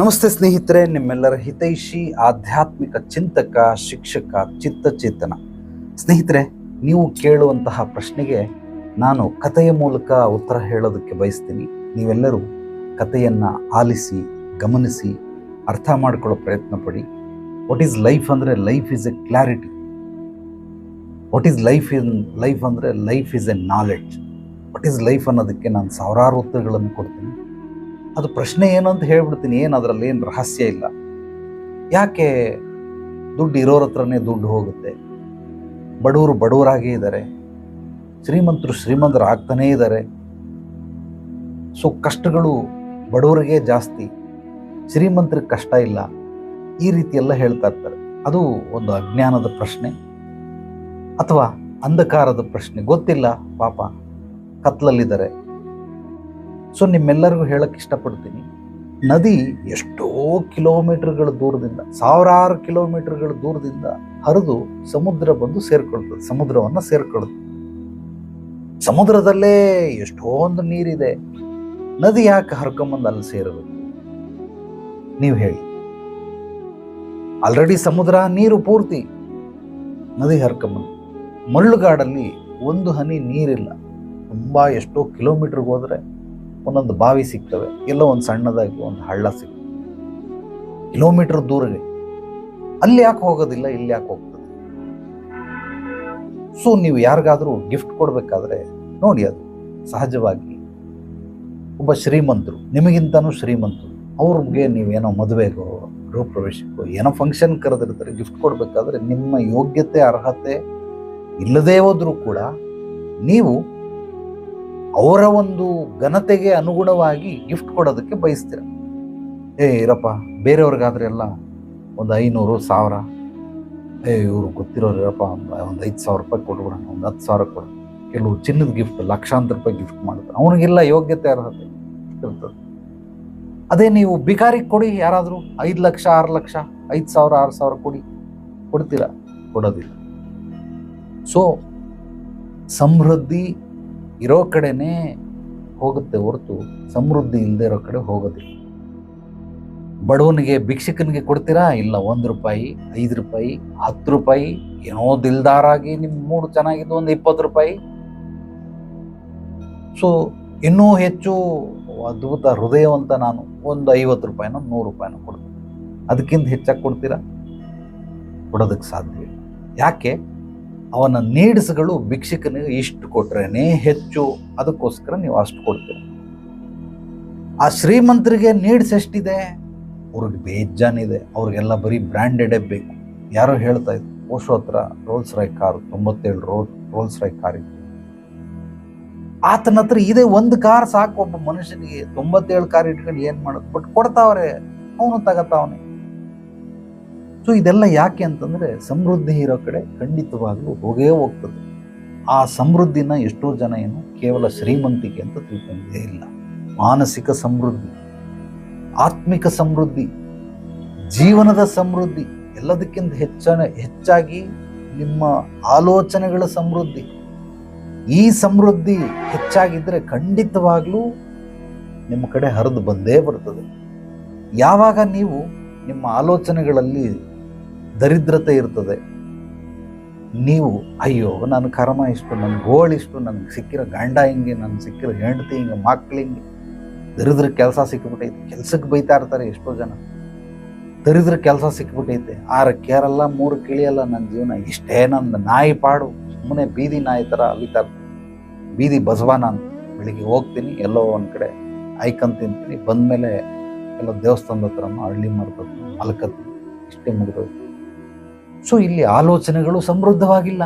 ನಮಸ್ತೆ ಸ್ನೇಹಿತರೆ, ನಿಮ್ಮೆಲ್ಲರ ಹಿತೈಷಿ, ಆಧ್ಯಾತ್ಮಿಕ ಚಿಂತಕ, ಶಿಕ್ಷಕ, ಚಿತ್ತಚೇತನ. ಸ್ನೇಹಿತರೆ, ನೀವು ಕೇಳುವಂತಹ ಪ್ರಶ್ನೆಗೆ ನಾನು ಕಥೆಯ ಮೂಲಕ ಉತ್ತರ ಹೇಳೋದಕ್ಕೆ ಬಯಸ್ತೀನಿ. ನೀವೆಲ್ಲರೂ ಕಥೆಯನ್ನು ಆಲಿಸಿ, ಗಮನಿಸಿ, ಅರ್ಥ ಮಾಡ್ಕೊಳ್ಳೋ ಪ್ರಯತ್ನ ಪಡಿ. ವಾಟ್ ಈಸ್ ಲೈಫ್ ಅಂದರೆ life is a clarity what is life in life ಅಂದರೆ life is a knowledge what is life ಅನ್ನೋದಕ್ಕೆ ನಾನು ಸಾವಿರಾರು ಉತ್ತರಗಳನ್ನು ಕೊಡ್ತೀನಿ. ಅದು ಪ್ರಶ್ನೆ ಏನು ಅಂತ ಹೇಳ್ಬಿಡ್ತೀನಿ. ಏನು ಅದರಲ್ಲಿ ಏನು ರಹಸ್ಯ ಇಲ್ಲ. ಯಾಕೆ ದುಡ್ಡು ಇರೋರ ಹತ್ರನೇ ದುಡ್ಡು ಹೋಗುತ್ತೆ? ಬಡವರು ಬಡವರಾಗೇ ಇದ್ದಾರೆ ಶ್ರೀಮಂತರು ಶ್ರೀಮಂತರು ಆಗ್ತಾನೇ ಇದ್ದಾರೆ ಸೊ ಕಷ್ಟಗಳು ಬಡವರಿಗೆ ಜಾಸ್ತಿ. ಶ್ರೀಮಂತರಿಗೆ ಕಷ್ಟ ಇಲ್ಲ. ಈ ರೀತಿ ಎಲ್ಲ ಹೇಳ್ತಾ ಇರ್ತಾರೆ. ಅದು ಒಂದು ಅಜ್ಞಾನದ ಪ್ರಶ್ನೆ. ಅಥವಾ ಅಂಧಕಾರದ ಪ್ರಶ್ನೆ. ಗೊತ್ತಿಲ್ಲ, ಪಾಪ. ಕತ್ಲಲ್ಲಿದ್ದಾರೆ. ಸೊ ನಿಮ್ಮೆಲ್ಲರಿಗೂ ಹೇಳಕ್ಕೆ ಇಷ್ಟಪಡ್ತೀನಿ. ನದಿ ಎಷ್ಟೋ ಕಿಲೋಮೀಟರ್ಗಳ ದೂರದಿಂದ, ಸಾವಿರಾರು ಕಿಲೋಮೀಟರ್ಗಳ ದೂರದಿಂದ ಹರಿದು ಸಮುದ್ರ ಬಂದು ಸೇರ್ಕೊಳ್ತದೆ, ಸಮುದ್ರವನ್ನು ಸೇರ್ಕೊಳ್ತದೆ. ಸಮುದ್ರದಲ್ಲೇ ಎಷ್ಟೊಂದು ನೀರಿದೆ. ನದಿ ಯಾಕೆ ಹರ್ಕೊಂಬಂದು ಅಲ್ಲಿ ಸೇರಬೇಕು? ನೀವು ಹೇಳಿ. ಆಲ್ರೆಡಿ ಸಮುದ್ರ, ನೀರು ಪೂರ್ತಿ ನದಿ ಹರ್ಕೊಂಬಂದು. ಮಳ್ಳುಗಾಡಲ್ಲಿ ಒಂದು ಹನಿ ನೀರಿಲ್ಲ. ತುಂಬ ಎಷ್ಟೋ ಕಿಲೋಮೀಟ್ರಿಗೆ ಹೋದರೆ ಒಂದೊಂದು ಬಾವಿ ಸಿಗ್ತವೆ, ಎಲ್ಲೋ ಒಂದು ಸಣ್ಣದಾಗಿ ಒಂದು ಹಳ್ಳ ಸಿಗ್ತದೆ. ಕಿಲೋಮೀಟರ್ ದೂರಗೆ ಅಲ್ಲಿ ಯಾಕೆ ಹೋಗೋದಿಲ್ಲ, ಇಲ್ಲಿ ಯಾಕೆ ಹೋಗ್ತದೆ? ಸೊ ನೀವು ಯಾರಿಗಾದರೂ ಗಿಫ್ಟ್ ಕೊಡಬೇಕಾದ್ರೆ ನೋಡಿ ಅದು. ಸಹಜವಾಗಿ ಒಬ್ಬ ಶ್ರೀಮಂತರು, ನಿಮಗಿಂತನೂ ಶ್ರೀಮಂತರು, ಅವ್ರಿಗೆ ನೀವೇನೋ ಮದುವೆಗೋ ಗೃಹ ಪ್ರವೇಶಕ್ಕೋ ಏನೋ ಫಂಕ್ಷನ್ ಕರೆದಿರ್ತಾರೆ ಗಿಫ್ಟ್ ಕೊಡಬೇಕಾದ್ರೆ ನಿಮ್ಮ ಯೋಗ್ಯತೆ, ಅರ್ಹತೆ ಇಲ್ಲದೇ ಹೋದರೂ ಕೂಡ ನೀವು ಅವರ ಒಂದು ಘನತೆಗೆ ಅನುಗುಣವಾಗಿ ಗಿಫ್ಟ್ ಕೊಡೋದಕ್ಕೆ ಬಯಸ್ತೀರ. ಏ ಇರಪ್ಪ, ಬೇರೆಯವ್ರಿಗಾದ್ರೆ ಎಲ್ಲ ಒಂದು ಐನೂರು, ಸಾವಿರ. ಏ ಇವರು ಗೊತ್ತಿರೋರು ಇರಪ್ಪ, ಒಂದು ಐದು ಸಾವಿರ ರೂಪಾಯಿ ಕೊಟ್ಬಿಡೋಣ ಒಂದು ಹತ್ತು ಸಾವಿರ ಕೊಡು. ಕೆಲವು ಚಿನ್ನದ ಗಿಫ್ಟ್ ಲಕ್ಷಾಂತರ ರೂಪಾಯಿ ಗಿಫ್ಟ್ ಮಾಡ್ತಾರೆ ಅವನಿಗೆಲ್ಲ ಯೋಗ್ಯತೆ ಅರ್ಹತೆ ಇರ್ತದೆ. ಅದೇ ನೀವು ಬಿಕಾರಿಗೆ ಕೊಡಿ, ಯಾರಾದರೂ ಐದು ಲಕ್ಷ, ಆರು ಲಕ್ಷ, ಐದು ಸಾವಿರ, ಆರು ಸಾವಿರ ಕೊಡಿ. ಕೊಡ್ತೀರಾ? ಕೊಡೋದಿಲ್ಲ. ಸೊ ಸಮೃದ್ಧಿ ಇರೋ ಕಡೆನೇ ಹೋಗುತ್ತೆ ಹೊರತು, ಸಮೃದ್ಧಿ ಇಲ್ಲದೆ ಇರೋ ಕಡೆ ಹೋಗೋದಿಲ್ಲ. ಬಡವನಿಗೆ, ಭಿಕ್ಷಕನಿಗೆ ಕೊಡ್ತೀರಾ? ಇಲ್ಲ, ಒಂದು ರೂಪಾಯಿ, ಐದು ರೂಪಾಯಿ, ಹತ್ತು ರೂಪಾಯಿ, ಏನೋ ದಿಲ್ದಾರಾಗಿ ನಿಮ್ಮ ಮೂಡು ಚೆನ್ನಾಗಿದ್ದು ಒಂದು ಇಪ್ಪತ್ತು ರೂಪಾಯಿ. ಸೊ ಇನ್ನೂ ಹೆಚ್ಚು ಅದ್ಭುತ ಹೃದಯವಂತ ನಾನು ಒಂದು ಐವತ್ತು ರೂಪಾಯಿನೋ, ನೂರು ರೂಪಾಯಿನೋ ಕೊಡ್ತೀನಿ. ಅದಕ್ಕಿಂತ ಹೆಚ್ಚಾಗಿ ಕೊಡ್ತೀರಾ? ಕೊಡೋದಕ್ಕೆ ಸಾಧ್ಯ ಯಾಕೆ? ಅವನ ನೀಡ್ಸ್ಗಳು ಭಿಕ್ಷಕನಿಗೆ ಇಷ್ಟು ಕೊಟ್ರೇನೆ ಹೆಚ್ಚು. ಅದಕ್ಕೋಸ್ಕರ ನೀವು ಅಷ್ಟು ಕೊಡ್ತೀರ. ಆ ಶ್ರೀಮಂತರಿಗೆ ನೀಡ್ಸ್ ಎಷ್ಟಿದೆ? ಅವ್ರಿಗೆ ಬೇಜಾನಿದೆ. ಅವ್ರಿಗೆಲ್ಲ ಬರೀ ಬ್ರ್ಯಾಂಡೆಡೇ ಬೇಕು. ಯಾರೋ ಹೇಳ್ತಾ ಇದ್ರು ಓಶೋ ಹತ್ರ ರೋಲ್ಸ್ ರೈ ಕಾರು, ತೊಂಬತ್ತೇಳು ರೋಲ್ ರೋಲ್ಸ್ ರೈ ಕಾರ್ ಇತ್ತು ಆತನ ಹತ್ರ ಇದೇ ಒಂದು ಕಾರ್ ಸಾಕು. ಒಬ್ಬ ಮನುಷ್ಯನಿಗೆ ತೊಂಬತ್ತೇಳು ಕಾರ್ ಇಟ್ಕೊಂಡು ಏನು ಮಾಡೋದು? ಬಟ್ ಕೊಡ್ತಾವ್ರೆ. ಅವನು ತಗತಾವನೆ. ಸೊ ಇದೆಲ್ಲ ಯಾಕೆ ಅಂತಂದರೆ ಸಮೃದ್ಧಿ ಇರೋ ಕಡೆ ಖಂಡಿತವಾಗ್ಲೂ ಹೋಗೇ ಹೋಗ್ತದೆ. ಆ ಸಮೃದ್ಧಿನ ಎಷ್ಟೋ ಜನ ಏನು ಕೇವಲ ಶ್ರೀಮಂತಿಕೆ ಅಂತ ತಿಳ್ಕೊಂಡೇ ಇಲ್ಲ. ಮಾನಸಿಕ ಸಮೃದ್ಧಿ, ಆತ್ಮಿಕ ಸಮೃದ್ಧಿ, ಜೀವನದ ಸಮೃದ್ಧಿ ಎಲ್ಲದಕ್ಕಿಂತ ಹೆಚ್ಚಾನೆ ಹೆಚ್ಚಾಗಿ ನಿಮ್ಮ ಆಲೋಚನೆಗಳ ಸಮೃದ್ಧಿ. ಈ ಸಮೃದ್ಧಿ ಹೆಚ್ಚಾಗಿದ್ದರೆ ಖಂಡಿತವಾಗ್ಲೂ ನಿಮ್ಮ ಕಡೆ ಹರಿದು ಬಂದೇ ಬರ್ತದೆ. ಯಾವಾಗ ನೀವು ನಿಮ್ಮ ಆಲೋಚನೆಗಳಲ್ಲಿ ದರಿದ್ರತೆ ಇರ್ತದೆ. ನೀವು, ಅಯ್ಯೋ ನನ್ನ ಕರ್ಮ ಇಷ್ಟು, ನನ್ನ ಗೋಳ್ ಇಷ್ಟು, ನನಗೆ ಸಿಕ್ಕಿರೋ ಗಂಡ ಹಿಂಗೆ, ನನಗೆ ಸಿಕ್ಕಿರೋ ಹೆಂಡತಿ ಹಿಂಗೆ, ಮಕ್ಳು ಹಿಂಗೆ, ದರಿದ್ರ ಕೆಲಸ ಸಿಕ್ಕಿಬಿಟ್ಟೈತೆ ಕೆಲ್ಸಕ್ಕೆ ಬೈತಾ ಇರ್ತಾರೆ ಎಷ್ಟೋ ಜನ. ದರಿದ್ರ ಕೆಲಸ ಸಿಕ್ಕಿಬಿಟ್ಟೈತೆ ಆರು ಕೇರಲ್ಲ, ಮೂರು ಕಿಳಿಯಲ್ಲ ನನ್ನ ಜೀವನ. ಇಷ್ಟೇ ನಂದು ನಾಯಿ ಪಾಡು. ಸುಮ್ಮನೆ ಬೀದಿ ನಾಯಿ ಥರ ಅಲಿತಾರ ಬೀದಿ ಬಸವ ನಾನು ಬೆಳಿಗ್ಗೆ ಹೋಗ್ತೀನಿ, ಎಲ್ಲೋ ಒಂದು ಕಡೆ ಐಕನ್ ತಿಂತೀನಿ. ಬಂದಮೇಲೆ ಎಲ್ಲ ದೇವಸ್ಥಾನದ ಹತ್ರನೂ ಹಳ್ಳಿ ಮಾಡ್ಕೊತೀನಿ ಮಲ್ಕತ್ತೀನಿ ಇಷ್ಟೇ ಮುಗಿದೋಯ್ತು. ಸೊ ಇಲ್ಲಿ ಆಲೋಚನೆಗಳು ಸಮೃದ್ಧವಾಗಿಲ್ಲ.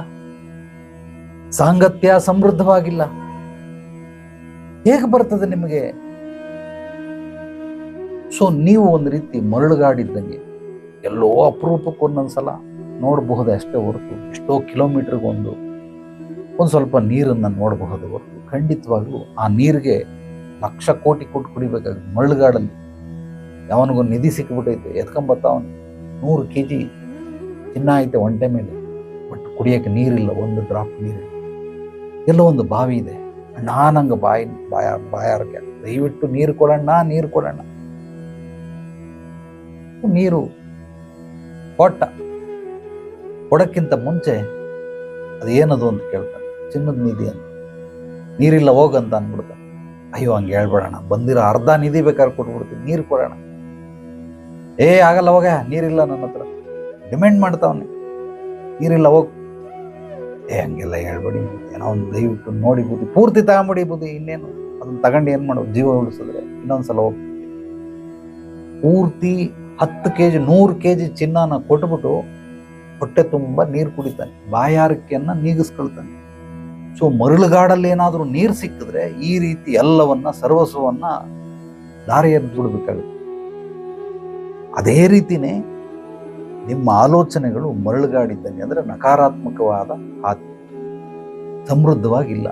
ಸಾಂಗತ್ಯ ಸಮೃದ್ಧವಾಗಿಲ್ಲ. ಹೇಗೆ ಬರ್ತದೆ ನಿಮಗೆ? ಸೊ ನೀವು ಒಂದು ರೀತಿ ಮರಳುಗಾಡಿದ್ದಂಗೆ ಎಲ್ಲೋ ಅಪರೂಪಕ್ಕೆ ಒಂದೊಂದ್ಸಲ ನೋಡಬಹುದು ಅಷ್ಟೇ ಹೊರತು, ಎಷ್ಟೋ ಕಿಲೋಮೀಟ್ರಿಗೊಂದು ಒಂದು ಸ್ವಲ್ಪ ನೀರನ್ನು ನೋಡಬಹುದು ಹೊರತು. ಖಂಡಿತವಾಗ್ಲೂ ಆ ನೀರಿಗೆ ಲಕ್ಷ ಕೋಟಿ ಕೊಟ್ಟು ಕುಡಿಬೇಕಾಗಿ ಮರಳುಗಾಡಲ್ಲಿ. ಯಾವನಿಗೂ ನಿಧಿ ಸಿಕ್ಕಿಬಿಟ್ಟೈತೆ ಎತ್ಕೊಂಬತ್ತಾವನು ನೂರು ಕೆ ಜಿ ಚಿನ್ನ ಐತೆ ಒಂಟೆ ಮೇಲೆ ಬಟ್ ಕುಡಿಯೋಕ್ಕೆ ನೀರಿಲ್ಲ, ಒಂದು ಡ್ರಾಪ್ ನೀರಿಲ್ಲ ಎಲ್ಲೋ ಒಂದು ಬಾವಿ ಇದೆ. ನಾನಂಗೆ ಬಾಯಿ, ಬಾಯ ಬಾಯಾರಕ್ಕೆ ದಯವಿಟ್ಟು ನೀರು ಕೊಡೋಣ ನೀರು ಕೊಡೋಣ ನೀರು ಕೊಟ್ಟ. ಕೊಡಕ್ಕಿಂತ ಮುಂಚೆ ಅದು ಏನದು ಅಂತ ಕೇಳ್ತಾನೆ. ಚಿನ್ನದ ನಿಧಿ ಅಂತ. ನೀರಿಲ್ಲ ಹೋಗಂತ ಅಂದ್ಬಿಡ್ತಾನೆ. ಅಯ್ಯೋ, ಹಂಗೆ ಹೇಳ್ಬಿಡೋಣ ಬಂದಿರೋ ಅರ್ಧ ನಿಧಿ ಬೇಕಾದ್ರೆ ಕೊಟ್ಬಿಡ್ತೀನಿ. ನೀರು ಕೊಡೋಣ ಏ, ಆಗಲ್ಲ ಹೋಗ. ನೀರಿಲ್ಲ ನನ್ನ ಹತ್ರ. ಡಿಮ್ಯಾಂಡ್ ಮಾಡ್ತಾವನೆ. ಇರಿಲ್ಲ, ಹೋಗ್. ಏ, ಹಂಗೆಲ್ಲ ಹೇಳ್ಬೇಡಿ. ಏನೋ ಒಂದು ದಯವಿಟ್ಟು ನೋಡಿ ಬುದ್ಧಿ, ಪೂರ್ತಿ ತಗೊಂಬಿಡಿ ಬುದ್ಧಿ, ಇನ್ನೇನು. ಅದನ್ನ ತಗೊಂಡು ಏನು ಮಾಡೋದು? ಜೀವ ಉಳಿಸಿದ್ರೆ ಇನ್ನೊಂದ್ಸಲ ಹೋಗಿ. ಪೂರ್ತಿ ಹತ್ತು ಕೆ ಜಿ ನೂರು ಕೆ ಜಿ ಚಿನ್ನನ ಕೊಟ್ಬಿಟ್ಟು ಹೊಟ್ಟೆ ತುಂಬ ನೀರು ಕುಡಿತಾನೆ. ಬಾಯಾರಿಕೆಯನ್ನ ನೀಗಿಸ್ಕೊಳ್ತಾನೆ. ಸೊ, ಮರಳುಗಾಡಲ್ಲಿ ಏನಾದರೂ ನೀರು ಸಿಕ್ಕಿದ್ರೆ ಈ ರೀತಿ ಎಲ್ಲವನ್ನ, ಸರ್ವಸ್ವವನ್ನು ದಾರಿಯನ್ನು ಬಿಡಬೇಕಾಗುತ್ತೆ ಅದೇ ರೀತಿನೇ ನಿಮ್ಮ ಆಲೋಚನೆಗಳು ಮರಳುಗಾಡಿದ್ದಂಗೆ ಅಂದ್ರೆ ನಕಾರಾತ್ಮಕವಾದ ಹಾದಿ. ಸಮೃದ್ಧವಾಗಿಲ್ಲ.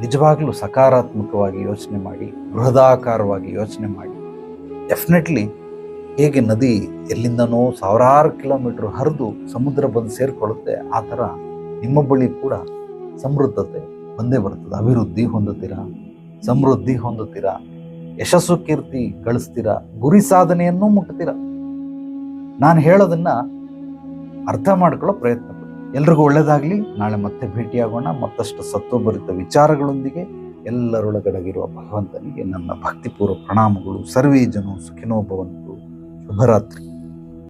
ನಿಜವಾಗ್ಲೂ ಸಕಾರಾತ್ಮಕವಾಗಿ ಯೋಚನೆ ಮಾಡಿ, ಬೃಹದಾಕಾರವಾಗಿ ಯೋಚನೆ ಮಾಡಿ. ಡೆಫಿನೆಟ್ಲಿ ಹೇಗೆ ನದಿ ಎಲ್ಲಿಂದನೋ ಸಾವಿರಾರು ಕಿಲೋಮೀಟರ್ ಹರಿದು ಸಮುದ್ರ ಬಂದು ಸೇರಿಕೊಳ್ಳುತ್ತೆ, ಆ ಥರ ನಿಮ್ಮ ಬಳಿ ಕೂಡ ಸಮೃದ್ಧತೆ ಬಂದೇ ಬರ್ತದೆ, ಅಭಿವೃದ್ಧಿ ಹೊಂದುತ್ತೀರಾ? ಸಮೃದ್ಧಿ ಹೊಂದುತ್ತೀರಾ? ಯಶಸ್ಸು ಕೀರ್ತಿ ಗಳಿಸ್ತೀರಾ? ಗುರಿ ಸಾಧನೆಯನ್ನು ಮುಟ್ತೀರಾ? ನಾನು ಹೇಳೋದನ್ನ ಅರ್ಥ ಮಾಡ್ಕೊಳ್ಳೋ ಪ್ರಯತ್ನ ಎಲ್ರಿಗೂ ಒಳ್ಳೆಯದಾಗಲಿ ನಾಳೆ ಮತ್ತೆ ಭೇಟಿಯಾಗೋಣ. ಮತ್ತಷ್ಟು ಸತ್ವಭರಿತ ವಿಚಾರಗಳೊಂದಿಗೆ ಎಲ್ಲರೊಳಗಡಗಿರುವ ಭಗವಂತನಿಗೆ ನನ್ನ ಭಕ್ತಿಪೂರ್ವ ಪ್ರಣಾಮಗಳು. ಸರ್ವೇ ಜನ ಸುಖಿನೋ ಭವಂತು. ಶುಭರಾತ್ರಿ.